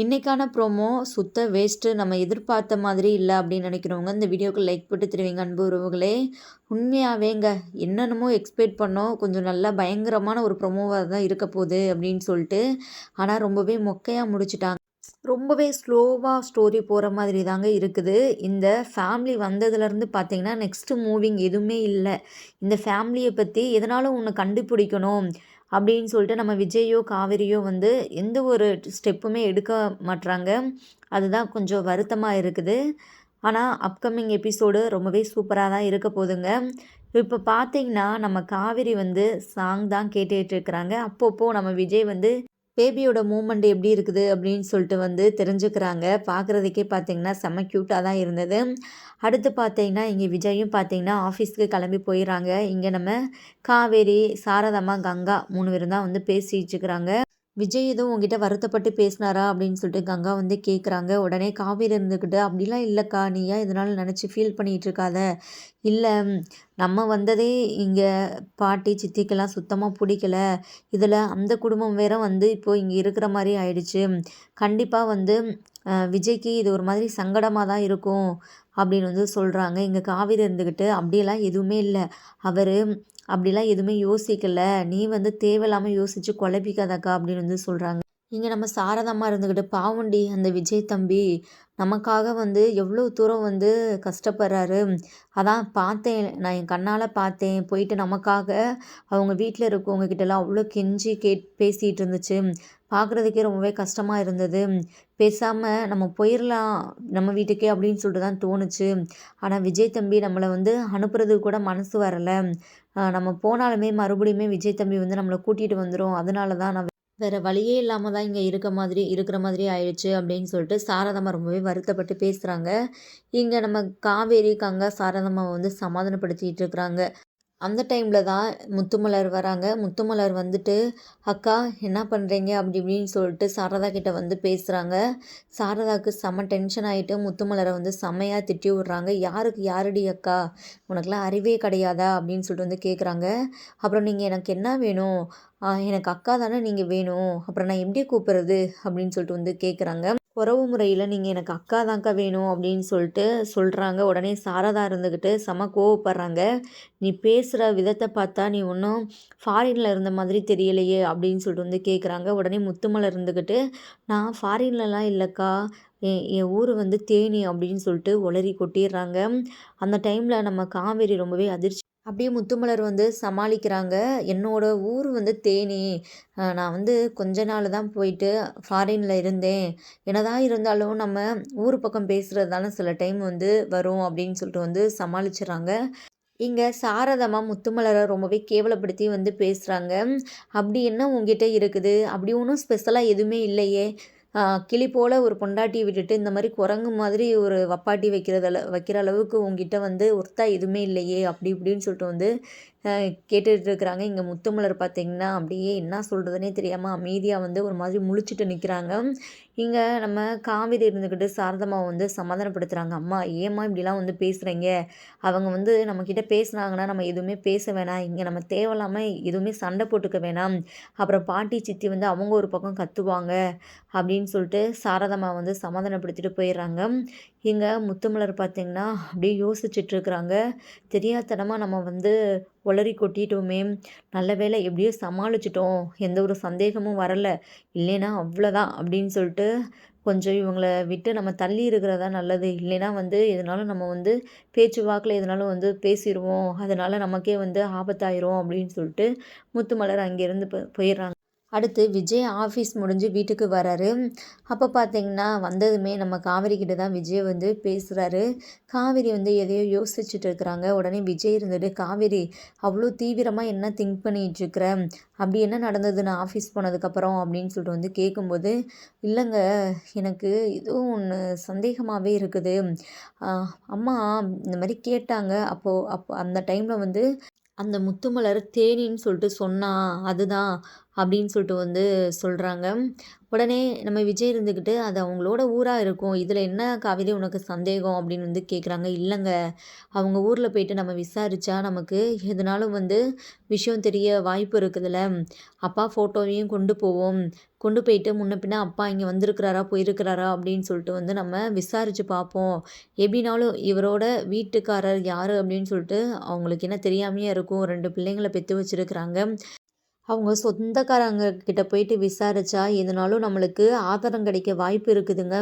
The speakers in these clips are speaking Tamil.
இன்றைக்கான ப்ரோமோ சுத்த வேஸ்ட்டு நம்ம எதிர்பார்த்த மாதிரி இல்லை அப்படின்னு நினைக்கிறவங்க இந்த வீடியோக்கு லைக் போட்டு தெரிவிங்க அன்பு உறவுகளே. உண்மையாகவேங்க என்னென்னமோ எக்ஸ்பெக்ட் பண்ணோம். கொஞ்சம் நல்லா பயங்கரமான ஒரு ப்ரொமோவாக தான் இருக்க போகுது அப்படின்னு சொல்லிட்டு ஆனால் ரொம்பவே மொக்கையாக முடிச்சிட்டாங்க. ரொம்பவே ஸ்லோவாக ஸ்டோரி போகிற மாதிரி தாங்க இருக்குது. இந்த ஃபேமிலி வந்ததுலேருந்து பார்த்தீங்கன்னா நெக்ஸ்ட்டு மூவிங் எதுவுமே இல்லை. இந்த ஃபேமிலியை பற்றி எதனாலும் ஒன்று கண்டுபிடிக்கணும். அப்படின்னு சொல்லிட்டு நம்ம விஜயோ காவிரியோ வந்து எந்த ஒரு ஸ்டெப்புமே எடுக்க மாட்றாங்க. அதுதான் கொஞ்சம் வருத்தமாக இருக்குது. ஆனால் அப்கமிங் எபிசோடு ரொம்பவே சூப்பராக தான் இருக்க போதுங்க. இப்போ பார்த்தீங்கன்னா நம்ம காவிரி வந்து சாங் தான் கேட்டுட்ருக்குறாங்க அப்பப்போ நம்ம விஜய் வந்து பேபியோட மூமெண்ட் எப்படி இருக்குது அப்படின்னு சொல்லிட்டு வந்து தெரிஞ்சுக்கிறாங்க. பார்க்குறதுக்கே பார்த்தீங்கன்னா செம்ம க்யூட்டாக தான் இருந்தது. அடுத்து பார்த்தீங்கன்னா இங்கே விஜயும் பார்த்தீங்கன்னா ஆஃபீஸ்க்கு கிளம்பி போயிடறாங்க. இங்கே நம்ம காவேரி சாரதம்மா கங்கா மூணு பேரும் தான் வந்து பேசிட்டுருக்குறாங்க விஜய் எதுவும் உங்ககிட்ட வருத்தப்பட்டு பேசினாரா அப்படின்னு சொல்லிட்டு கங்கா வந்து கேட்குறாங்க உடனே காவேரி இருந்துக்கிட்டு அப்படிலாம் இல்லைக்கா நீ ஏன் இதனால் நினச்சி ஃபீல் பண்ணிகிட்டு இருக்காத? இல்லை நம்ம வந்ததே இங்கே பாட்டி சித்திக்கெல்லாம் சுத்தமாக பிடிக்கல. இதில் அந்த குடும்பம் வேற வந்து இப்போது இங்கே இருக்கிற மாதிரி ஆயிடுச்சு. கண்டிப்பாக வந்து விஜய்க்கு இது ஒரு மாதிரி சங்கடமாக தான் இருக்கும். அப்படின்னு வந்து சொல்கிறாங்க இங்கே காவிரி இருந்துக்கிட்டு அப்படியெல்லாம் எதுவுமே இல்லை. அவர் அப்படிலாம் எதுவுமே யோசிக்கல. நீ வந்து தேவையில்லாமல் யோசித்து குழப்பிக்காதக்கா அப்படின்னு வந்து சொல்கிறாங்க இங்கே நம்ம சாரதமாக இருந்துக்கிட்டு பாவண்டி அந்த விஜய் தம்பி நமக்காக வந்து எவ்வளோ தூரம் வந்து கஷ்டப்படுறாரு. அதான் பார்த்தேன். நான் என் கண்ணால் பார்த்தேன். போயிட்டு நமக்காக அவங்க வீட்டில் இருக்கவங்க கிட்டலாம் அவ்வளோ கெஞ்சி கேட் பேசிகிட்டு இருந்துச்சு. பார்க்குறதுக்கே ரொம்பவே கஷ்டமாக இருந்தது. பேசாமல் நம்ம போயிடலாம் நம்ம வீட்டுக்கே அப்படின்னு சொல்லிட்டு தான் தோணுச்சு. ஆனால் விஜய் தம்பி நம்மளை வந்து அனுப்புறதுக்கு கூட மனசு வரலை. நம்ம போனாலுமே மறுபடியுமே விஜய் தம்பி வந்து நம்மளை கூட்டிகிட்டு வந்துடும் அதனால தான் நான் வேறு வழியே இல்லாமல் தான் இங்கே இருக்க மாதிரி இருக்கிற மாதிரி ஆயிடுச்சு அப்படின்னு சொல்லிட்டு சாரதம்மா ரொம்பவே வருத்தப்பட்டு பேசுகிறாங்க இங்கே நம்ம காவேரி கங்கா சாரதம்மாவை வந்து சமாதானப்படுத்திகிட்டு இருக்கிறாங்க. அந்த டைமில் தான் முத்துமலர் வராங்க. முத்துமலர் வந்துட்டு அக்கா என்ன பண்ணுறீங்க அப்படி இப்படின்னு சொல்லிட்டு சாரதா கிட்ட வந்து பேசுகிறாங்க சாரதாவுக்கு செம டென்ஷன் ஆகிட்டு முத்துமலரை வந்து செம்மையாக திட்டி விட்றாங்க. யாருக்கு யாருடி அக்கா? உனக்குலாம் அறிவே கிடையாதா? அப்படின்னு சொல்லிட்டு வந்து கேட்குறாங்க அப்புறம் நீங்கள் எனக்கு என்ன வேணும்? எனக்கு அக்கா தானே நீங்கள் வேணும். அப்புறம் நான் எப்படி கூப்பிட்றது? அப்படின்னு சொல்லிட்டு வந்து கேட்குறாங்க உறவு முறையில் நீங்கள் எனக்கு அக்கா தான்க்கா வேணும் அப்படின்னு சொல்லிட்டு சொல்கிறாங்க உடனே சாரதா இருந்துக்கிட்டு செம கோவப்படுறாங்க. நீ பேசுகிற விதத்தை பார்த்தா நீ ஒன்றும் ஃபாரினில் இருந்த மாதிரி தெரியலையே அப்படின்னு சொல்லிட்டு வந்து கேட்குறாங்க உடனே முத்துமலை இருந்துக்கிட்டு நான் ஃபாரின்லலாம் இல்லைக்கா. என் என் ஊர் வந்து தேனி அப்படின்னு சொல்லிட்டு உளறி கொட்டிடுறாங்க. அந்த டைமில் நம்ம காவேரி ரொம்பவே அதிர்ச்சி அப்படியே முத்துமலர் வந்து சமாளிக்கிறாங்க. என்னோட ஊர் வந்து தேனி. நான் வந்து கொஞ்ச நாள் தான் போயிட்டு ஃபாரினில் இருந்தேன். என்னதான் இருந்தாலும் நம்ம ஊர் பக்கம் பேசுகிறது தானே சில டைம் வந்து வரும் அப்படின்னு சொல்லிட்டு வந்து சமாளிச்சிடுறாங்க. இங்கே சாரதமாக முத்துமலரை ரொம்பவே கேவலப்படுத்தி வந்து பேசுகிறாங்க அப்படி என்ன உங்ககிட்ட இருக்குது? அப்படி ஒன்றும் ஸ்பெஷலாக எதுவுமே இல்லையே. கிளி போல் ஒரு பொண்டாட்டியை விட்டுட்டு இந்த மாதிரி குரங்கு மாதிரி ஒரு வப்பாட்டி வைக்கிறதில் வைக்கிற அளவுக்கு உங்ககிட்ட வந்து ஒர்த்தாக எதுவுமே இல்லையே அப்படி இப்படின்னு சொல்லிட்டு வந்து கேட்டுகிட்டு இருக்கிறாங்க. இங்கே முத்துமலர் பார்த்திங்கன்னா அப்படியே என்ன சொல்கிறதுனே தெரியாமல் அமைதியாக வந்து ஒரு மாதிரி முழிச்சிட்டு நிற்கிறாங்க இங்கே நம்ம காவிரி இருந்துக்கிட்டு சாரதம்மா வந்து சமாதானப்படுத்துகிறாங்க அம்மா ஏம்மா இப்படிலாம் வந்து பேசுகிறீங்க அவங்க வந்து நம்மக்கிட்ட பேசுனாங்கன்னா நம்ம எதுவுமே பேச வேணாம். இங்கே நம்ம தேவையில்லாமல் எதுவுமே சண்டை போட்டுக்க வேணாம். அப்புறம் பாட்டி சித்தி வந்து அவங்க ஒரு பக்கம் கத்துவாங்க. அப்படின்னு சொல்லிட்டு சாரதம்மா வந்து சமாதானப்படுத்திட்டு போயிடுறாங்க. இங்கே முத்துமலர் பார்த்திங்கன்னா அப்படியே யோசிச்சுட்ருக்குறாங்க. தெரியாதனமாக நம்ம வந்து உளறி கொட்டிட்டோமே நல்ல வேலை எப்படியோ சமாளிச்சிட்டோம் எந்த ஒரு சந்தேகமும் வரலை இல்லைன்னா அவ்வளோதான் அப்படின்னு சொல்லிட்டு கொஞ்சம் இவங்கள விட்டு நம்ம தள்ளி இருக்கிறதா நல்லது. இல்லைன்னா வந்து எதனாலும் நம்ம வந்து பேச்சு வாக்கில் எதனாலும் வந்து பேசிடுவோம். அதனால் நமக்கே வந்து ஆபத்தாயிரும் அப்படின்னு சொல்லிட்டு முத்துமலர் அங்கேருந்து போயிடுறாங்க. அடுத்து விஜய் ஆஃபீஸ் முடிஞ்சு வீட்டுக்கு வராரு. அப்போ பார்த்தீங்கன்னா வந்ததுமே நம்ம காவேரி கிட்ட தான் விஜய் வந்து பேசுகிறாரு காவேரி வந்து எதையோ யோசிச்சுட்டு இருக்கிறாங்க. உடனே விஜய் இருந்துட்டு காவேரி அவ்வளோ தீவிரமாக என்ன திங்க் பண்ணிகிட்ருக்குற அப்படி என்ன நடந்தது? நான் ஆஃபீஸ் போனதுக்கப்புறம் அப்படின்னு சொல்லிட்டு வந்து கேட்கும்போது இல்லைங்க எனக்கு இதுவும் ஒன்று சந்தேகமாகவே இருக்குது. அம்மா இந்த மாதிரி கேட்டாங்க. அப்போது அப்போ அந்த டைமில் வந்து அந்த முத்துமலர் தேனின்னு சொல்லிட்டு சொன்னா அதுதான். அப்படின்னு சொல்லிட்டு வந்து சொல்கிறாங்க உடனே நம்ம விஜய் இருந்துக்கிட்டு அது அவங்களோட ஊராக இருக்கும். இதில் என்ன காவேரி உனக்கு சந்தேகம்? அப்படின்னு வந்து கேட்குறாங்க இல்லைங்க. அவங்க ஊரில் போயிட்டு நம்ம விசாரித்தா நமக்கு எதுனாலும் வந்து விஷயம் தெரிய வாய்ப்பு இருக்குதுல்ல அப்பா ஃபோட்டோவையும் கொண்டு போவோம். கொண்டு போயிட்டு முன்ன பின்ன அப்பா இங்கே வந்திருக்கிறாரா போயிருக்கிறாரா? அப்படின்னு சொல்லிட்டு வந்து நம்ம விசாரித்து பார்ப்போம் எப்படினாலும் இவரோட வீட்டுக்காரர் யார் அப்படின்னு சொல்லிட்டு அவங்களுக்கு என்ன தெரியாமையே இருக்கும். ரெண்டு பிள்ளைங்களை பெற்று வச்சுருக்குறாங்க. அவங்க சொந்தக்காரங்க கிட்ட போயிட்டு விசாரிச்சா எதுனாலும் நம்மளுக்கு ஆதாரம் கிடைக்க வாய்ப்பு இருக்குதுங்க.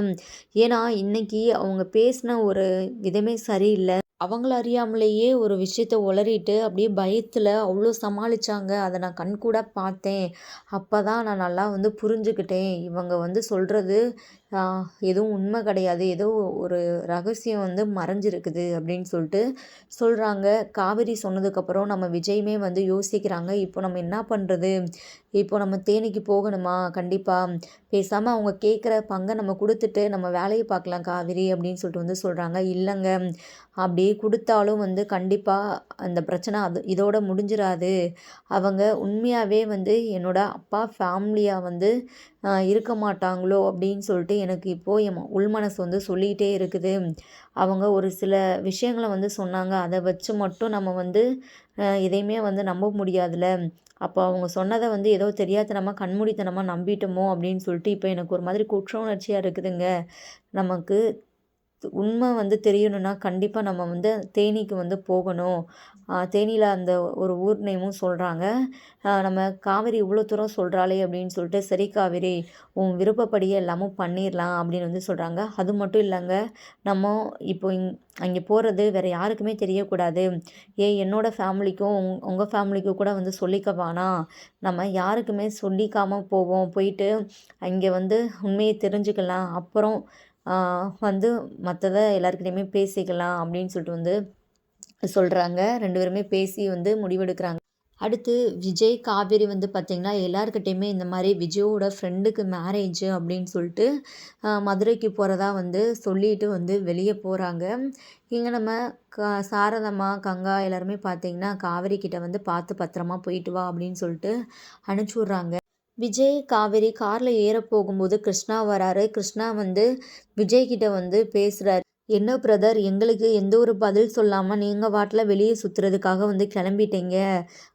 ஏன்னா இன்னைக்கு அவங்க பேசின ஒரு விதமே சரியில்லை. அவங்கள அறியாமலேயே ஒரு விஷயத்த உளறிட்டு அப்படியே பயத்தில் அவ்வளோ சமாளித்தாங்க அதை நான் கண்கூட பார்த்தேன். அப்போ தான் நான் நல்லா வந்து புரிஞ்சுக்கிட்டேன். இவங்க வந்து சொல்கிறது எதுவும் உண்மை கிடையாது. ஏதோ ஒரு ரகசியம் வந்து மறைஞ்சிருக்குது அப்படின்னு சொல்லிட்டு சொல்கிறாங்க காவேரி சொன்னதுக்கப்புறம் நம்ம விஜயுமே வந்து யோசிக்கிறாங்க. இப்போ நம்ம என்ன பண்ணுறது இப்போ நம்ம தேனிக்கு போகணுமா? கண்டிப்பாக பேசாமல் அவங்க கேட்குற பங்கை நம்ம கொடுத்துட்டு நம்ம வேலையை பார்க்கலாம் காவேரி அப்படின்னு சொல்லிட்டு வந்து சொல்கிறாங்க இல்லைங்க. அப்படி கொடுத்தாலும் வந்து கண்டிப்பாக அந்த பிரச்சனை அது இதோட முடிஞ்சிடாது அவங்க உண்மையாகவே வந்து என்னோட அப்பா ஃபேமிலியாக வந்து இருக்க மாட்டாங்களோ அப்படின்னு சொல்லிட்டு எனக்கு இப்போது என் உள் மனசு வந்து சொல்லிகிட்டே இருக்குது. அவங்க ஒரு சில விஷயங்களை வந்து சொன்னாங்க. அதை வச்சு மட்டும் நம்ம வந்து எதையுமே வந்து நம்ப முடியாதுல்ல. அப்போ அவங்க சொன்னதை வந்து ஏதோ தெரியாதனமாக கண்மூடித்தனமாக நம்பிட்டோமோ அப்படின்னு சொல்லிட்டு இப்போ எனக்கு ஒரு மாதிரி குற்ற உணர்ச்சியாக இருக்குதுங்க. நமக்கு உண்மை வந்து தெரியணும்னா கண்டிப்பாக நம்ம வந்து தேனிக்கு வந்து போகணும். தேனியில் அந்த ஒரு ஊர் நேமும் சொல்கிறாங்க நம்ம காவேரி இவ்வளோ தூரம் சொல்கிறாளே அப்படின்னு சொல்லிட்டு சரி காவேரி உன் விருப்பப்படியே எல்லாமும் பண்ணிடலாம் அப்படின்னு வந்து சொல்கிறாங்க அது மட்டும் இல்லைங்க நம்ம இப்போ இங் அங்கே போகிறது வேறு யாருக்குமே தெரியக்கூடாது. ஏ என்னோடய ஃபேமிலிக்கும் உங் உங்கள் ஃபேமிலிக்கும் கூட வந்து சொல்லிக்க வேணாம் நம்ம யாருக்குமே சொல்லிக்காமல் போவோம். போயிட்டு அங்கே வந்து உண்மையை தெரிஞ்சுக்கலாம். அப்புறம் வந்து மற்றத எல்லாருக்கிட்டையுமே பேசிக்கலாம் அப்படின்னு சொல்லிட்டு வந்து சொல்கிறாங்க ரெண்டு பேருமே பேசி வந்து முடிவெடுக்கிறாங்க. அடுத்து விஜய் காவேரி வந்து பார்த்திங்கன்னா எல்லாருக்கிட்டேயுமே இந்த மாதிரி விஜயோட ஃப்ரெண்டுக்கு மேரேஜ் அப்படின்னு சொல்லிட்டு மதுரைக்கு போகிறதா வந்து சொல்லிட்டு வந்து வெளியே போகிறாங்க இங்கே நம்ம க சாரதம்மா கங்கா எல்லாருமே பார்த்திங்கன்னா காவேரி கிட்ட வந்து பார்த்து பத்திரமா போயிட்டு வா அப்படின்னு சொல்லிட்டு அனுப்பிச்சி விட்றாங்க. விஜய் காவேரி காரில் ஏற போகும்போது கிருஷ்ணா வராரு. கிருஷ்ணா வந்து விஜய்கிட்ட வந்து பேசுகிறார் என்ன பிரதர் எங்களுக்கு எந்த ஒரு பதில் சொல்லாமல் நீங்கள் வாட்டில் வெளியே சுற்றுறதுக்காக வந்து கிளம்பிட்டீங்க.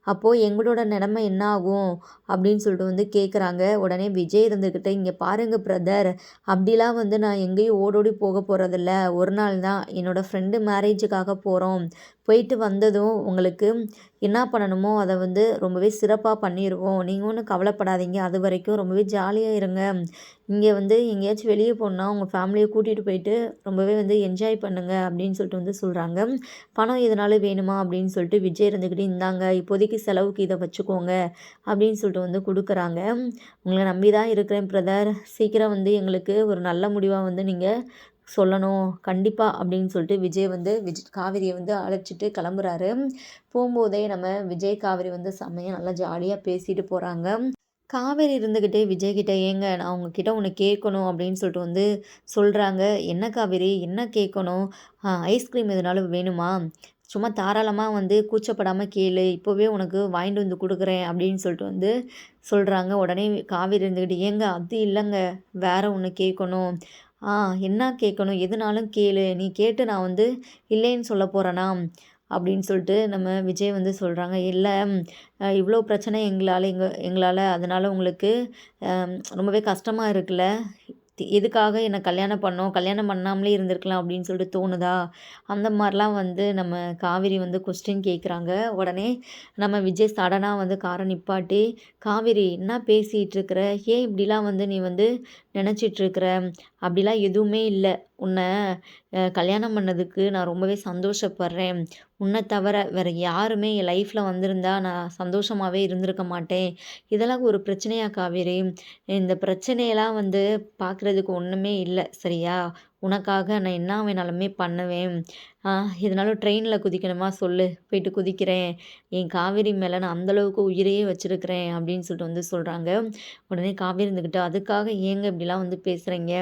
அப்போது எங்களோட நிலமை என்ன ஆகும்? அப்படின்னு சொல்லிட்டு வந்து கேட்குறாங்க உடனே விஜய் இருந்துக்கிட்டு இங்கே பாருங்கள் பிரதர் அப்படிலாம் வந்து நான் எங்கேயும் ஓடோடி போக போகிறதில்ல ஒரு நாள் தான் என்னோடய ஃப்ரெண்டு மேரேஜுக்காக போகிறோம் போயிட்டு வந்ததும் உங்களுக்கு என்ன பண்ணணுமோ அதை வந்து ரொம்பவே சிறப்பாக பண்ணிடுவோம் நீங்கள் ஒன்றும் கவலைப்படாதீங்க. அது வரைக்கும் ரொம்பவே ஜாலியாக இருங்க. இங்கே வந்து எங்கேயாச்சும் வெளியே போனால் உங்கள் ஃபேமிலியை கூட்டிகிட்டு போயிட்டு ரொம்பவே வந்து என்ஜாய் பண்ணுங்கள் அப்படின்னு சொல்லிட்டு வந்து சொல்கிறாங்க பணம் எதனால வேணுமா அப்படின்னு சொல்லிட்டு விஜய் இருந்துக்கிட்டு இருந்தாங்க இப்போதைக்கு செலவுக்கு இதை வச்சுக்கோங்க அப்படின்னு சொல்லிட்டு வந்து கொடுக்குறாங்க. உங்களை நம்பி தான் இருக்கிறேன் பிரதர் சீக்கிரம் வந்து எங்களுக்கு ஒரு நல்ல முடிவாக வந்து நீங்கள் சொல்லணும். கண்டிப்பாக அப்படின்னு சொல்லிட்டு விஜய் வந்து விஜ் காவிரியை வந்து அழைச்சிட்டு கிளம்புறாரு. போகும்போதே நம்ம விஜய் காவிரி வந்து செம்மையாக நல்லா ஜாலியாக பேசிட்டு போகிறாங்க காவேரி இருந்துக்கிட்டே விஜய்கிட்ட ஏங்க நான் உங்ககிட்ட ஒன்று கேட்கணும் அப்படின்னு சொல்லிட்டு வந்து சொல்கிறாங்க என்ன காவேரி? என்ன கேட்கணும்? ஐஸ்கிரீம் எதுனாலும் வேணுமா? சும்மா தாராளமாக வந்து கூச்சப்படாமல் கேளு. இப்போவே உனக்கு வாங்கிட்டு வந்து கொடுக்குறேன் அப்படின்னு சொல்லிட்டு வந்து சொல்கிறாங்க உடனே காவேரி இருந்துக்கிட்டு ஏங்க அது இல்லைங்க. வேறு ஒன்று கேட்கணும். ஆ என்ன கேட்கணும்? எதுனாலும் கேளு. நீ கேட்டு நான் வந்து இல்லைன்னு சொல்ல போகிறேனா அப்படின்னு சொல்லிட்டு நம்ம விஜய் வந்து சொல்கிறாங்க இல்லை இவ்வளோ பிரச்சனை எங்களால் எங்கள் எங்களால். அதனால் உங்களுக்கு ரொம்பவே கஷ்டமாக இருக்குல்ல? எதுக்காக என்னை கல்யாணம் பண்ணோம்? கல்யாணம் பண்ணாமலே இருந்திருக்கலாம் அப்படின்னு சொல்லிட்டு தோணுதா? அந்த மாதிரிலாம் வந்து நம்ம காவேரி வந்து கொஸ்டின் கேட்குறாங்க. உடனே நம்ம விஜய் சடனாக வந்து காரை நிப்பாட்டி காவேரி என்ன பேசிகிட்டு இருக்கிற? ஏன் இப்படிலாம் வந்து நீ வந்து நினச்சிட்ருக்குற அப்படிலாம் எதுவுமே இல்லை. உன்னை கல்யாணம் பண்ணதுக்கு நான் ரொம்பவே சந்தோஷப்படுறேன். உன்னை தவிர வேறு யாருமே என் லைஃப்பில் வந்திருந்தா நான் சந்தோஷமாகவே இருந்திருக்க மாட்டேன். இதெல்லாம் ஒரு பிரச்சனையா காவேரி. இந்த பிரச்சனையெல்லாம் வந்து பார்க்குறதுக்கு ஒன்றுமே இல்லை சரியா? உனக்காக நான் என்ன வேணாலுமே பண்ணுவேன். இதனால ட்ரெயினில் குதிக்கணுமா சொல்லு. போயிட்டு குதிக்கிறேன். என் காவேரி மேலே நான் அந்தளவுக்கு உயிரையே வச்சுருக்கிறேன் அப்படின்னு சொல்லிட்டு வந்து சொல்கிறாங்க உடனே காவேரி இருந்துக்கிட்டு அதுக்காக ஏங்க இப்படிலாம் வந்து பேசுகிறீங்க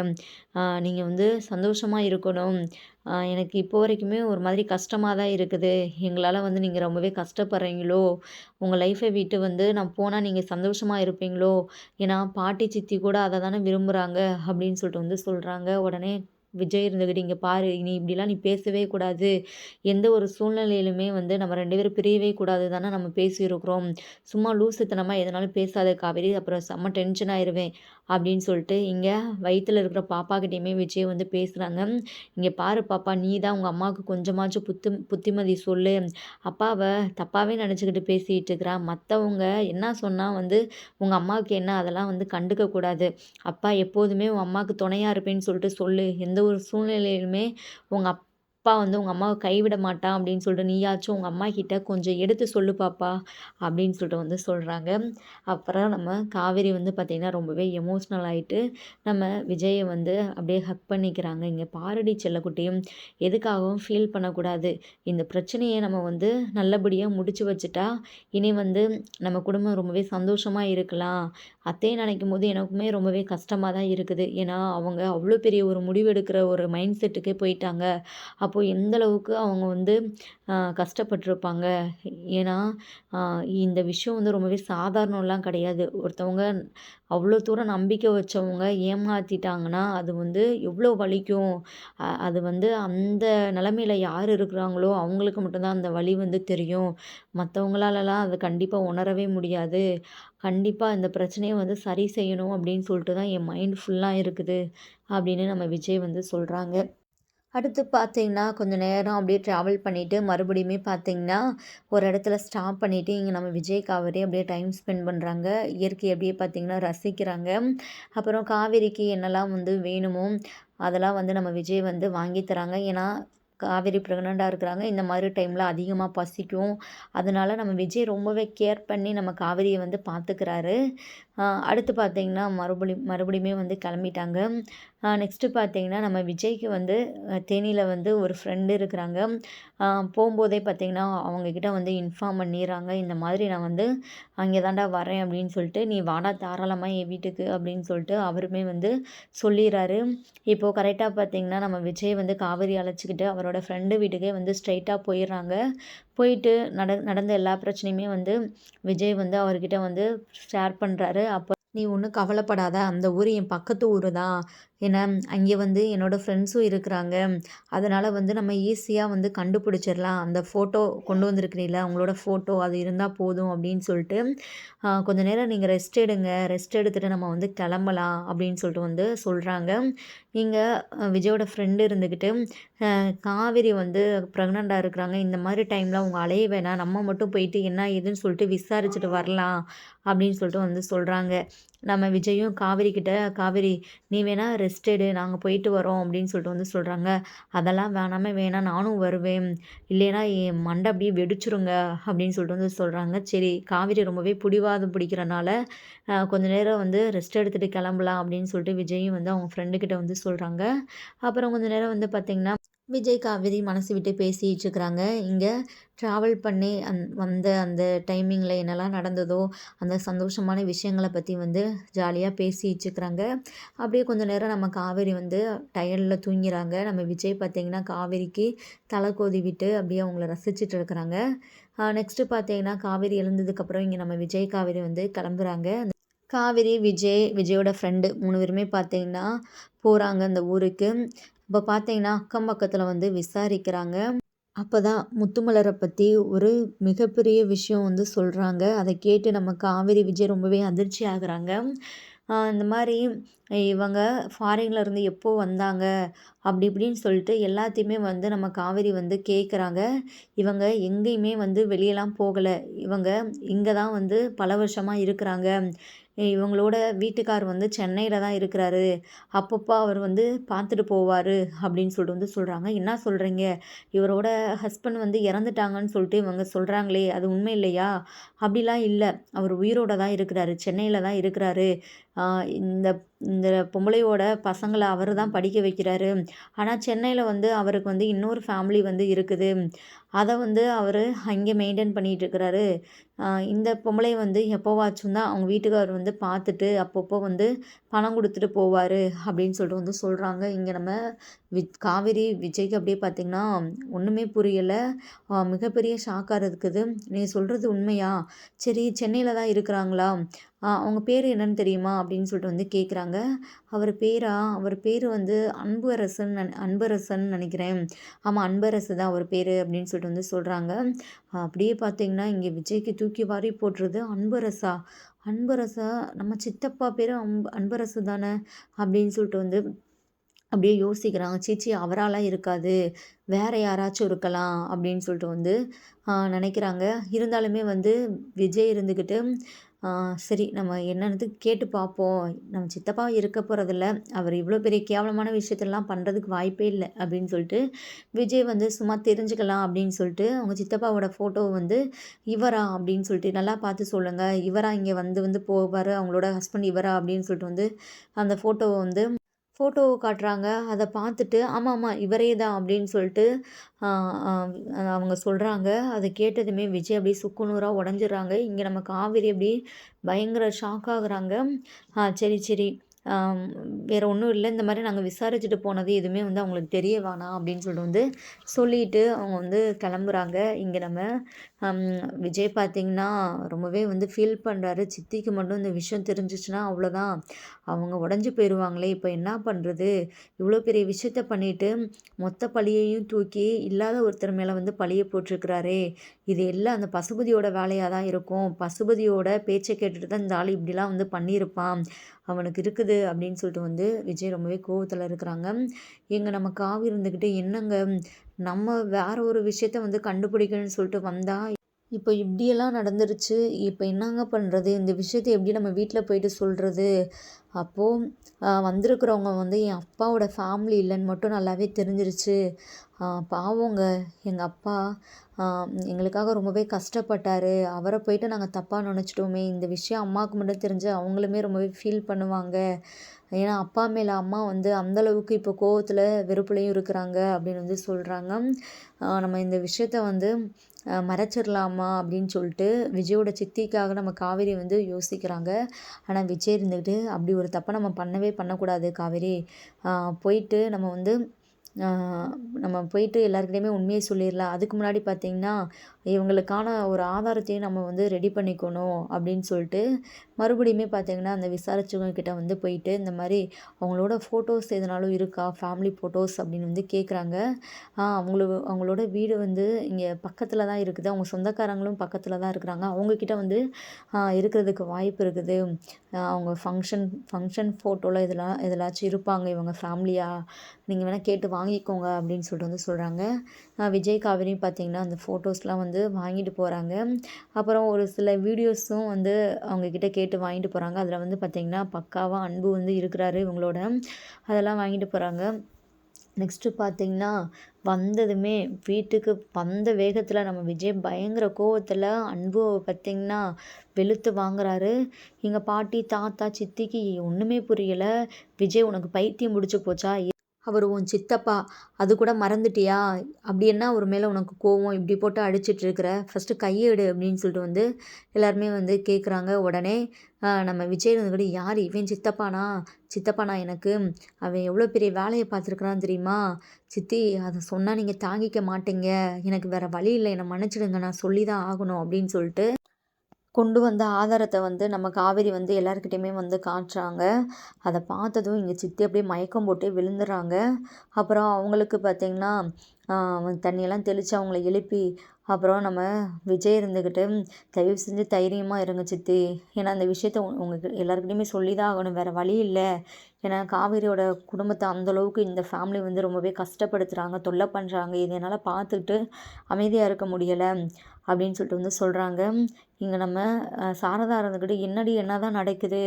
நீங்கள் வந்து சந்தோஷமாக இருக்கணும். எனக்கு இப்போ வரைக்குமே ஒரு மாதிரி கஷ்டமாக தான் இருக்குது. எங்களால் வந்து நீங்கள் ரொம்பவே கஷ்டப்படுறீங்களோ! உங்கள் லைஃப்பை விட்டு வந்து நான் போனால் நீங்கள் சந்தோஷமாக இருப்பீங்களோ! ஏன்னா பாட்டி, சித்தி கூட அதை தானே விரும்புகிறாங்க அப்படின்னு சொல்லிட்டு வந்து சொல்கிறாங்க உடனே விஜய் இருந்துக்கிட்டு, இங்கே பாரு நீ இப்படிலாம் நீ பேசவே கூடாது. எந்த ஒரு சூழ்நிலையிலுமே வந்து நம்ம ரெண்டு பேரும் பிரியவே கூடாது தானே நம்ம பேசியிருக்கிறோம். சும்மா லூசுத்தனமாக எதனாலும் பேசாத காவேரி. அப்புறம் செம்ம டென்ஷன் ஆயிருவேன்." அப்படின்னு சொல்லிட்டு இங்கே வயிற்றில் இருக்கிற பாப்பாக்கிட்டேயுமே விஜய் வந்து பேசுகிறாங்க இங்கே பாரு பாப்பா, நீ தான் உங்கள் அம்மாவுக்கு கொஞ்சமாச்சும் புத்து புத்திமதி சொல்லு. அப்பாவை தப்பாகவே நினச்சிக்கிட்டு பேசிகிட்டு இருக்கிறா. மற்றவங்க என்ன சொன்னால் வந்து உங்கள் அம்மாவுக்கு என்ன அதெல்லாம் வந்து கண்டுக்க கூடாது. அப்பா எப்போதுமே உன் அம்மாவுக்கு துணையாக இருப்பேன்னு சொல்லிட்டு சொல்லு. எந்த ஒரு சூழ்நிலையிலுமே உங்கள் அப் அப்பா வந்து உங்கள் அம்மாவை கைவிட மாட்டான் அப்படின்னு சொல்லிட்டு நீயாச்சும் உங்கள் அம்மா கிட்டே கொஞ்சம் எடுத்து சொல்லு பாப்பா." அப்படின்னு சொல்லிட்டு வந்து சொல்கிறாங்க அப்புறம் நம்ம காவேரி வந்து பார்த்திங்கன்னா ரொம்பவே எமோஷ்னல் ஆகிட்டு நம்ம விஜயை வந்து அப்படியே ஹக் பண்ணிக்கிறாங்க. இங்கே பாரடி செல்லக்குட்டியும் எதுக்காகவும் ஃபீல் பண்ணக்கூடாது. இந்த பிரச்சனையை நம்ம வந்து நல்லபடியாக முடிச்சு வச்சுட்டா, இனி வந்து நம்ம குடும்பம் ரொம்பவே சந்தோஷமாக இருக்கலாம்." அத்தையன்னு நினைக்கும் போது எனக்குமே ரொம்பவே கஷ்டமாக தான் இருக்குது. ஏன்னா, அவங்க அவ்வளோ பெரிய ஒரு முடிவு எடுக்கிற ஒரு மைண்ட் செட்டுக்கே போயிட்டாங்க. அப்போது எந்த அளவுக்கு அவங்க வந்து கஷ்டப்பட்டிருப்பாங்க ஏன்னா, இந்த விஷயம் வந்து ரொம்பவே சாதாரணம்லாம் கிடையாது. ஒருத்தவங்க அவ்வளோ தூரம் நம்பிக்கை வச்சவங்க ஏமாற்றிட்டாங்கன்னா அது வந்து எவ்வளோ வலிக்கும். அது வந்து அந்த நிலமையில் யார் இருக்கிறாங்களோ, அவங்களுக்கு மட்டும்தான் அந்த வலி வந்து தெரியும். மற்றவங்களாலலாம் அது கண்டிப்பாக உணரவே முடியாது. கண்டிப்பாக இந்த பிரச்சனையை வந்து சரி செய்யணும் அப்படின்னு சொல்லிட்டு தான் என் மைண்ட் ஃபுல்லாக இருக்குது. அப்படின்னு நம்ம விஜய் வந்து சொல்கிறாங்க அடுத்து பார்த்தீங்கன்னா, கொஞ்சம் நேரம் அப்படியே ட்ராவல் பண்ணிவிட்டு மறுபடியுமே பார்த்தீங்கன்னா, ஒரு இடத்துல ஸ்டாப் பண்ணிட்டு இங்கே நம்ம விஜய், காவேரி அப்படியே டைம் ஸ்பெண்ட் பண்ணுறாங்க இயற்கையை அப்படியே பார்த்திங்கன்னா ரசிக்கிறாங்க. அப்புறம் காவேரிக்கு என்னெல்லாம் வந்து வேணுமோ, அதெல்லாம் வந்து நம்ம விஜய் வந்து வாங்கி தராங்க. ஏன்னா, காவேரி பிரெக்னன்ட்டா இருக்கிறாங்க. இந்த மாதிரி டைமில் அதிகமாக பசிக்கும். அதனால நம்ம விஜய் ரொம்பவே கேர் பண்ணி நம்ம காவேரியை வந்து பார்த்துக்கிறாரு. அடுத்து பார்த்திங்கன்னா மறுபடியும் மறுபடியுமே வந்து கிளம்பிட்டாங்க. நெக்ஸ்ட்டு பார்த்தீங்கன்னா, நம்ம விஜய்க்கு வந்து தேனியில் வந்து ஒரு ஃப்ரெண்டு இருக்கிறாங்க. போகும்போதே பார்த்திங்கன்னா பார்த்தீங்கன்னா, வந்து இன்ஃபார்ம் பண்ணிடுறாங்க இந்த மாதிரி நான் வந்து அங்கே தாண்டா வரேன் அப்படின்னு சொல்லிட்டு, "நீ வாடா தாராளமாக என் வீட்டுக்கு" அப்படின்னு சொல்லிட்டு அவருமே வந்து சொல்லிடுறாரு இப்போது கரெக்டாக பார்த்திங்கன்னா நம்ம விஜய் வந்து காவேரி அழைச்சிக்கிட்டு அவரோட ஃப்ரெண்டு வீட்டுக்கே வந்து ஸ்ட்ரைட்டாக போயிடுறாங்க போயிட்டு நட நடந்த எல்லா பிரச்சனையுமே வந்து விஜய் வந்து அவர்கிட்ட வந்து ஷேர் பண்ணுறாரு அப்போ "நீ ஒன்றும் கவலைப்படாத. அந்த ஊர் என் பக்கத்து ஊர் தான். ஏன்னா, அங்கே வந்து என்னோடய ஃப்ரெண்ட்ஸும் இருக்கிறாங்க. அதனால் வந்து நம்ம ஈஸியாக வந்து கண்டுபிடிச்சிடலாம் அந்த ஃபோட்டோ கொண்டு வந்திருக்கிறீல்ல, உங்களோட ஃபோட்டோ அது இருந்தால் போதும்." அப்படின்னு சொல்லிட்டு, கொஞ்சம் கொஞ்ச நேரம் நீங்கள் ரெஸ்ட் எடுங்க. ரெஸ்ட் எடுத்துகிட்டு நம்ம வந்து கிளம்பலாம்." அப்படின்னு சொல்லிட்டு வந்து சொல்கிறாங்க நீங்கள் விஜயோட ஃப்ரெண்டு இருந்துக்கிட்டு, காவேரி வந்து பிரெக்னன்ட்டா இருக்கிறாங்க. இந்த மாதிரி டைமில் அவங்க அலைய வேணாம். நம்ம மட்டும் போயிட்டு என்ன ஏதுன்னு சொல்லிட்டு விசாரிச்சுட்டு வரலாம்." அப்படின்னு சொல்லிட்டு வந்து சொல்கிறாங்க நம்ம விஜயும் காவேரி கிட்ட, "காவேரி நீ வேணால் ரெஸ்ட் எடு. போயிட்டு வரோம்." அப்படின்னு சொல்லிட்டு வந்து சொல்கிறாங்க "அதெல்லாம் வேணாமே வேணாம். நானும் வருவேன். இல்லைன்னா என் மண்டை அப்படியே வெடிச்சிருங்க அப்படின்னு சொல்லிட்டு வந்து சொல்கிறாங்க சரி காவேரி ரொம்பவே பிடிவாதம் பிடிக்கிறனால, கொஞ்ச நேரம் வந்து ரெஸ்ட் எடுத்துகிட்டு கிளம்பலாம் அப்படின்னு சொல்லிட்டு விஜயும் வந்து அவங்க ஃப்ரெண்டு கிட்ட வந்து சொல்கிறாங்க அப்புறம் கொஞ்ச நேரம் வந்து பார்த்திங்கன்னா விஜய், காவேரி மனசு விட்டு பேசிகிட்டு இருக்கிறாங்க. இங்கே ட்ராவல் பண்ணி அந் வந்த அந்த டைமிங்கில் என்னலாம் நடந்ததோ, அந்த சந்தோஷமான விஷயங்களை பற்றி வந்து ஜாலியாக பேசிகிட்டு இருக்கிறாங்க. அப்படியே கொஞ்ச நேரம் நம்ம காவேரி வந்து டயர்டில் தூங்கிறாங்க. நம்ம விஜய் பார்த்திங்கன்னா காவேரிக்கு தலை கோதி விட்டு அப்படியே அவங்கள ரசிச்சுட்டு இருக்கிறாங்க. நெக்ஸ்ட்டு பார்த்தீங்கன்னா, காவேரி எழுந்ததுக்கப்புறம் இங்கே நம்ம விஜய், காவேரி வந்து கிளம்புறாங்க. காவேரி, விஜய், விஜயோட ஃப்ரெண்டு மூணு பேருமே பார்த்தீங்கன்னா, போகிறாங்க அந்த ஊருக்கு. இப்போ பார்த்தீங்கன்னா, அக்கம் பக்கத்தில் வந்து விசாரிக்கிறாங்க. அப்போ தான் முத்துமலரை பற்றி ஒரு மிகப்பெரிய விஷயம் வந்து சொல்கிறாங்க அதை கேட்டு நம்ம காவேரி, விஜய் ரொம்பவே அதிர்ச்சி ஆகுறாங்க. இந்த மாதிரி இவங்க ஃபாரின்லேருந்து எப்போ வந்தாங்க? அப்படி இப்படின்னு சொல்லிட்டு எல்லாத்தையுமே வந்து நம்ம காவேரி வந்து கேட்குறாங்க. இவங்க எங்கேயுமே வந்து வெளியெல்லாம் போகலை இவங்க இங்கே தான் வந்து பல வருஷமாக இருக்கிறாங்க. இவங்களோட வீட்டுக்கார் வந்து சென்னையில் தான் இருக்கிறாரு. அப்பப்போ அவர் வந்து பார்த்துட்டு போவார் அப்படின்னு சொல்லிட்டு வந்து சொல்கிறாங்க "என்ன சொல்கிறீங்க இவரோட ஹஸ்பண்ட் வந்து இறந்துட்டாங்கன்னு சொல்லிட்டு இவங்க சொல்கிறாங்களே அது உண்மை இல்லையா?" "அப்படிலாம் இல்லை அவர் உயிரோட தான் இருக்கிறாரு. சென்னையில் தான் இருக்கிறாரு. இந்த இந்த பொம்பளையோட பசங்களை அவர் தான் படிக்க வைக்கிறாரு. ஆனால் சென்னையில் வந்து அவருக்கு வந்து இன்னொரு ஃபேமிலி வந்து இருக்குது. அதை வந்து அவர் அங்கே மெயின்டைன் பண்ணிகிட்டு இருக்கிறாரு. இந்த பொம்பளை வந்து எப்போவாச்சும் தான் அவங்க வீட்டுக்காரர் வந்து பார்த்துட்டு அப்பப்போ வந்து பணம் கொடுத்துட்டு போவார் அப்படின்னு சொல்லிட்டு வந்து சொல்கிறாங்க இங்கே நம்ம வி காவேரி விஜய்க்கு அப்படியே பார்த்திங்கன்னா ஒன்றுமே புரியலை. மிகப்பெரிய ஷாக்காக இருக்குது. நீ சொல்கிறது உண்மையா? சரி சென்னையில் தான் இருக்கிறாங்களா? அவங்க பேர் என்னன்னு தெரியுமா? அப்படின்னு சொல்லிட்டு வந்து கேட்குறாங்க அவர் பேரா? அவர் பேர் வந்து அன்பரசன் அன்பரசன் நினைக்கிறேன். ஆமாம் அன்பரசு தான் அவர் பேர் அப்படின்னு சொல்லிட்டு வந்து சொல்கிறாங்க அப்படியே பார்த்தீங்கன்னா இங்கே விஜய்க்கு தூக்கி வாரி போட்டுருது அன்பரசா. அன்பரசா நம்ம சித்தப்பா பேர் அம்ப அன்பரசு தானே? அப்படின்னு சொல்லிட்டு வந்து அப்படியே யோசிக்கிறாங்க. சீச்சி அவராலாம் இருக்காது. வேறு யாராச்சும் இருக்கலாம். அப்படின்னு சொல்லிட்டு வந்து நினைக்கிறாங்க. இருந்தாலுமே வந்து விஜய் இருந்துக்கிட்டு சரி நம்ம என்னன்னு கேட்டு பார்ப்போம். நம்ம சித்தப்பா இருக்க போகிறதில்ல அவர் இவ்வளோ பெரிய கேவலமான விஷயத்தெல்லாம் பண்ணுறதுக்கு வாய்ப்பே இல்லை அப்படின்னு சொல்லிட்டு விஜய் வந்து சும்மா தெரிஞ்சுக்கலாம் அப்படின்னு சொல்லிட்டு அவங்க சித்தப்பாவோட ஃபோட்டோ வந்து இவரா அப்படின்னு சொல்லிட்டு நல்லா பார்த்து சொல்லுங்கள் இவரா இங்கே வந்து வந்து போவார். அவங்களோட ஹஸ்பண்ட் இவரா அப்படின்னு சொல்லிட்டு வந்து அந்த ஃபோட்டோவை வந்து ஃபோட்டோவை காட்டுறாங்க. அதை பார்த்துட்டு ஆமாம் ஆமாம் இவரே தான் அப்படின்னு சொல்லிட்டு அவங்க சொல்கிறாங்க அதை கேட்டதுமே விஜய் அப்படியே சுக்குநூறாக உடஞ்சிடுறாங்க. இங்கே நம்ம காவேரி அப்படியே பயங்கர ஷாக் ஆகுறாங்க. சரி சரி. வேறு ஒன்றும் இல்லை. இந்த மாதிரி நாங்கள் விசாரிச்சுட்டு போனது எதுவுமே வந்து அவங்களுக்கு தெரிய வேணாம் அப்படின்னு சொல்லிட்டு வந்து சொல்லிட்டு அவங்க வந்து கிளம்புறாங்க. இங்கே நம்ம விஜய் பார்த்திங்கன்னா ரொம்பவே வந்து ஃபீல் பண்ணுறாரு சித்திக்கு மட்டும் இந்த விஷயம் தெரிஞ்சிச்சுன்னா அவ்வளோதான் அவங்க உடஞ்சி போயிடுவாங்களே இப்போ என்ன பண்ணுறது இவ்வளோ பெரிய விஷயத்த பண்ணிவிட்டு மொத்த பழியையும் தூக்கி இல்லாத ஒருத்தர் மேலே வந்து பழியை போட்டிருக்கிறாரே. இது எல்லாம் அந்த பசுபதியோட வேலையாக தான் இருக்கும். பசுபதியோட பேச்சை கேட்டுட்டு தான் இந்த ஆள் இப்படிலாம் வந்து பண்ணியிருப்பான். அவனுக்கு இருக்குது அப்படின்னு சொல்லிட்டு வந்து விஜய் ரொம்பவே கோவத்தில் இருக்கிறாங்க. எங்கள் நம்ம காவி இருந்துக்கிட்டு என்னங்க? நம்ம வேற ஒரு விஷயத்த வந்து கண்டுபிடிக்கணும்னு சொல்லிட்டு வந்தால் இப்போ இப்படியெல்லாம் நடந்துருச்சு. இப்போ என்னங்க பண்ணுறது இந்த விஷயத்த எப்படி நம்ம வீட்டில் போயிட்டு சொல்கிறது அப்போது வந்திருக்கிறவங்க வந்து என் அப்பாவோட ஃபேமிலி இல்லைன்னு மட்டும் நல்லாவே தெரிஞ்சிருச்சு. பாவங்க எங்கள் அப்பா எங்களுக்காக ரொம்பவே கஷ்டப்பட்டார். அவரை போயிட்டு நாங்கள் தப்பாக நினச்சிட்டோமே. இந்த விஷயம் அம்மாவுக்கு மட்டும் தெரிஞ்சு அவங்களுமே ரொம்பவே ஃபீல் பண்ணுவாங்க. ஏன்னா அப்பா மேலே அம்மா வந்து அந்தளவுக்கு இப்போ கோவத்தில் வெறுப்புலையும் இருக்கிறாங்க அப்படின்னு வந்து சொல்கிறாங்க நம்ம இந்த விஷயத்த வந்து மறைச்சிடலாமா அப்படின்னு சொல்லிட்டு விஜயோட சித்திக்காக நம்ம காவேரி வந்து யோசிக்கிறாங்க. ஆனால் விஜய் இருந்துக்கிட்டு அப்படி ஒரு தப்பை நம்ம பண்ணவே பண்ணக்கூடாது காவேரி. போயிட்டு நம்ம வந்து நம்ம போயிட்டு எல்லாருக்கிட்டையுமே உண்மையை சொல்லிடலாம் அதுக்கு முன்னாடி பார்த்திங்கன்னா இவங்களுக்கான ஒரு ஆதாரத்தையும் நம்ம வந்து ரெடி பண்ணிக்கணும் அப்படின்னு சொல்லிட்டு மறுபடியுமே பார்த்திங்கன்னா அந்த விசாரிச்சவங்க கிட்ட வந்து போயிட்டு இந்த மாதிரி அவங்களோட ஃபோட்டோஸ் எதுனாலும் இருக்கா? ஃபேமிலி ஃபோட்டோஸ் அப்படின்னு வந்து கேட்குறாங்க அவங்கள அவங்களோட வீடு வந்து இங்கே பக்கத்தில் தான் இருக்குது. அவங்க சொந்தக்காரங்களும் பக்கத்தில் தான் இருக்கிறாங்க. அவங்கக்கிட்ட வந்து இருக்கிறதுக்கு வாய்ப்பு இருக்குது. அவங்க ஃபங்க்ஷன் ஃபங்க்ஷன் ஃபோட்டோவில் இதெல்லாம் எதிலாச்சும் இருப்பாங்க. இவங்க ஃபேமிலியாக நீங்கள் வேணால் கேட்டு வாங்கிக்கோங்க அப்படின்னு சொல்லிட்டு வந்து சொல்கிறாங்க விஜய் காவேரியும் பார்த்திங்கன்னா அந்த ஃபோட்டோஸ்லாம் வந்து வாங்கிட்டு போகிறாங்க அப்புறம் ஒரு சில வீடியோஸும் வந்து அவங்கக்கிட்ட கேட்டு வாங்கிட்டு போகிறாங்க அதில் வந்து பார்த்திங்கன்னா பக்காவாக அன்பு வந்து இருக்கிறாரு இவங்களோட. அதெல்லாம் வாங்கிட்டு போகிறாங்க நெக்ஸ்ட்டு பார்த்திங்கன்னா வந்ததுமே வீட்டுக்கு வந்த வேகத்தில் நம்ம விஜய் பயங்கர கோவத்தில் அன்பு பார்த்திங்கன்னா வெளுத்து வாங்குறாரு. எங்கள் பாட்டி தாத்தா சித்திக்கு ஒன்றுமே புரியலை. விஜய் உனக்கு பைத்தியம் முடிச்சு போச்சா? அவர் உன் சித்தப்பா அது கூட மறந்துட்டியா? அப்படி என்ன அவர் மேலே உனக்கு கோவம்? இப்படி போட்டு அடிச்சிட்டு இருக்கிற? ஃபஸ்ட்டு கையெடு அப்படின்னு சொல்லிட்டு வந்து எல்லாருமே வந்து கேட்குறாங்க உடனே நம்ம விஜய் வந்து யார்? இவன் சித்தப்பானா? சித்தப்பானா எனக்கு? அவன் எவ்வளோ பெரிய வேலையை பார்த்துருக்குறான் தெரியுமா? சித்தி அதை சொன்னால் நீங்கள் தாங்கிக்க மாட்டீங்க. எனக்கு வேறு வழி இல்லை. என்னை மன்னிச்சிடுங்க. நான் சொல்லி தான் ஆகணும் அப்படின்னு சொல்லிட்டு கொண்டு வந்த ஆதாரத்தை வந்து நம்ம காவேரி வந்து எல்லாருக்கிட்டேயுமே வந்து காட்டுறாங்க அதை பார்த்ததும் இங்கே சித்தி அப்படியே மயக்கம் போட்டே விழுந்துடுறாங்க அப்புறம் அவங்களுக்கு பார்த்திங்கன்னா தண்ணியெல்லாம் தெளித்து அவங்கள எழுப்பி அப்புறம் நம்ம விஜய் இருந்துக்கிட்டு தயவு செஞ்சு தைரியமாக இருங்க சித்தி. ஏன்னா அந்த விஷயத்த உங்களுக்கு எல்லாருக்கிட்டையுமே சொல்லி தான் ஆகணும். வேறு வழி இல்லை. ஏன்னா காவேரியோட குடும்பத்தை அந்தளவுக்கு இந்த ஃபேமிலி வந்து ரொம்பவே கஷ்டப்படுத்துகிறாங்க தொல்லை பண்ணுறாங்க இது என்னால் பார்த்துட்டு அமைதியாக இருக்க முடியலை அப்படின்னு சொல்லிட்டு வந்து சொல்கிறாங்க இங்கே நம்ம சாரதா இருந்துக்கிட்டு என்னடி என்ன தான் நடக்குது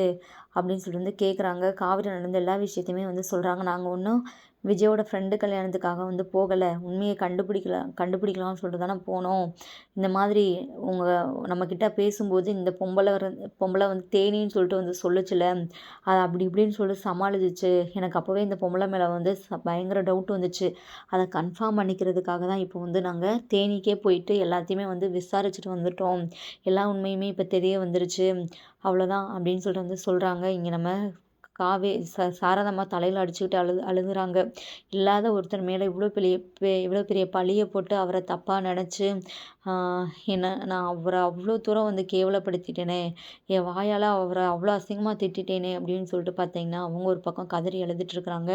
அப்படின்னு சொல்லிட்டு வந்து கேட்குறாங்க காவிரி நடந்த எல்லா விஷயத்தையுமே வந்து சொல்கிறாங்க நாங்கள் ஒன்றும் விஜயோட ஃப்ரெண்டு கல்யாணத்துக்காக வந்து போகலை. உண்மையை கண்டுபிடிக்கலாம் கண்டுபிடிக்கலாம்னு சொல்லிட்டு தானே போனோம். இந்த மாதிரி உங்கள் நம்மக்கிட்ட பேசும்போது இந்த பொம்பளை பொம்பளை வந்து தேனின்னு சொல்லிட்டு வந்து சொல்லுச்சுல அது அப்படி இப்படின்னு சொல்லிட்டு சமாளிச்சிச்சு. எனக்கு அப்போவே இந்த பொம்பளை மேலே வந்து பயங்கர டவுட் வந்துச்சு. அதை கன்ஃபார்ம் பண்ணிக்கிறதுக்காக தான் இப்போ வந்து நாங்கள் தேனிக்கே போயிட்டு எல்லாத்தையுமே வந்து விசாரிச்சுட்டு வந்துட்டோம். எல்லா உண்மையுமே இப்போ தெரிய வந்துருச்சு. அவ்வளோதான் அப்படின்னு சொல்லிட்டு வந்து சொல்கிறாங்க இங்கே நம்ம காவே ச சாரதம்மா தலையில் அடிச்சுக்கிட்டு அழு அழுகுறாங்க. இல்லாத ஒருத்தர் மேலே இவ்வளோ பெரிய பெ இவ்வளோ பெரிய பழியை போட்டு அவரை தப்பாக நினச்சி என்ன நான் அவரை அவ்வளோ தூரம் வந்து கேவலப்படுத்திட்டேனே என் வாயால் அவரை அவ்வளோ அசிங்கமாக திட்டிட்டேனே அப்படின்னு சொல்லிட்டு பார்த்தீங்கன்னா அவங்க ஒரு பக்கம் கதறி எழுதிட்டுருக்குறாங்க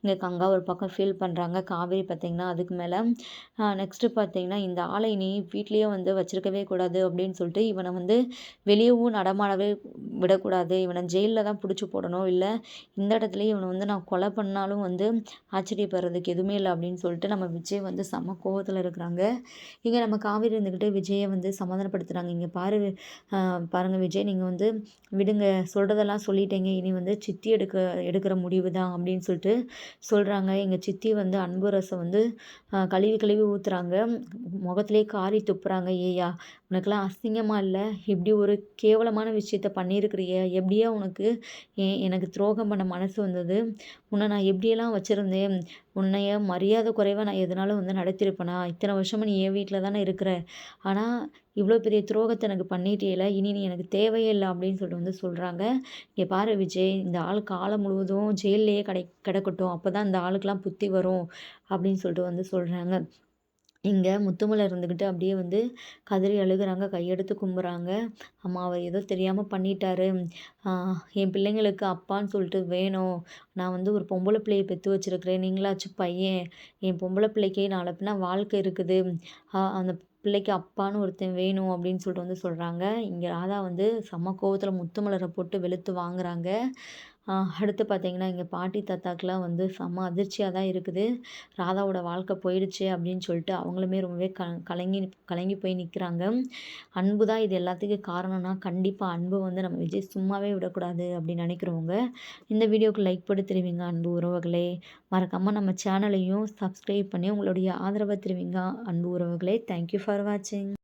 இங்கே கங்கா ஒரு பக்கம் ஃபீல் பண்ணுறாங்க காவேரி பார்த்தீங்கன்னா அதுக்கு மேலே நெக்ஸ்ட்டு பார்த்தீங்கன்னா இந்த ஆளை நீ வீட்லேயே வந்து வச்சுருக்கவே கூடாது அப்படின்னு சொல்லிட்டு இவனை வந்து வெளியவும் நடமாடவே விடக்கூடாது. இவனை ஜெயிலில் தான் பிடிச்சி போடணும். இல்லை இந்த இடத்துல இவனை வந்து நான் கொலை பண்ணாலும் வந்து ஆச்சரியப்படுறதுக்கு எதுவுமே இல்லை அப்படின்னு சொல்லிட்டு நம்ம விஜய் வந்து செம கோபத்தில் இருக்கிறாங்க. இங்கே நம்ம காவேரி இருந்துக்கிட்டு விஜயை வந்து சமாதானப்படுத்துகிறாங்க இங்கே பாரு பாருங்கள் விஜய் நீங்கள் வந்து விடுங்க சொல்கிறதெல்லாம் சொல்லிட்டீங்க. இனி வந்து சித்தி எடுக்க எடுக்கிற முடிவு தான் அப்படின்னு சொல்லிட்டு சொல்கிறாங்க எங்கள் சித்தி வந்து அன்பு ரசம் வந்து கழுவி கழுவி ஊற்றுறாங்க முகத்துலேயே காரி துப்புறாங்க. ஏயா உனக்கெல்லாம் அசிங்கமாக இல்லை? இப்படி ஒரு கேவலமான விஷயத்த பண்ணியிருக்கிறிய? எப்படியா உனக்கு எனக்கு துரோகம் பண்ண மனசு வந்தது? உன்னை நான் எப்படியெல்லாம் வச்சுருந்தேன்? உன்னைய மரியாதை குறைவாக நான் எதனாலும் வந்து நடத்திருப்பேனா இத்தனை வருஷமாக நீ என் வீட்டில் தானே இருக்கிற? ஆனால் இவ்வளோ பெரிய துரோகத்தை எனக்கு பண்ணிட்டேல இனி நீ எனக்கு தேவையே இல்லை அப்படின்னு சொல்லிட்டு வந்து சொல்கிறாங்க இங்கே பாரு விஜய் இந்த ஆள் காலம் முழுவதும் ஜெயிலே கடை கிடக்கட்டும். அப்போ தான் இந்த ஆளுக்கெலாம் புத்தி வரும் அப்படின்னு சொல்லிட்டு வந்து சொல்கிறாங்க இங்கே முத்துமலை இருந்துக்கிட்டு அப்படியே வந்து கதறி அழுகுறாங்க கையெடுத்து கும்புறாங்க. அம்மா அவர் ஏதோ தெரியாமல் பண்ணிட்டாரு. என் பிள்ளைங்களுக்கு அப்பான்னு சொல்லிட்டு வேணும். நான் வந்து ஒரு பொம்பளை பிள்ளையை பெற்று வச்சுருக்கிறேன். நீங்களாச்சும் பையன். என் பொம்பளை பிள்ளைக்கு நாளை பின்னா வாழ்க்கை இருக்குது. அந்த பிள்ளைக்கு அப்பான்னு ஒருத்தன் வேணும் அப்படின்னு சொல்லிட்டு வந்து சொல்கிறாங்க இங்கே ராதா வந்து செம்ம கோவத்தில் முத்துமலரை போட்டு வெளுத்து வாங்குறாங்க. அடுத்து பார்த்தீங்கன்னா எங்கள் பாட்டி தாத்தாக்கெலாம் வந்து செம்ம அதிர்ச்சியாக தான் இருக்குது. ராதாவோட வாழ்க்கை போயிடுச்சு அப்படின்னு சொல்லிட்டு அவங்களுமே ரொம்பவே க கலங்கி கலங்கி போய் நிற்கிறாங்க அன்பு தான் இது எல்லாத்துக்கும் காரணம்னா கண்டிப்பாக அன்பு வந்து நம்ம விஜய் சும்மாவே விடக்கூடாது அப்படின்னு நினைக்கிறவங்க இந்த வீடியோவுக்கு லைக் போட்டு தெரிவிங்க அன்பு உறவுகளே. மறக்காமல் நம்ம சேனலையும் சப்ஸ்கிரைப் பண்ணி உங்களுடைய ஆதரவை தெரிவிங்க அன்பு உறவுகளே. தேங்க்யூ ஃபார் வாட்சிங்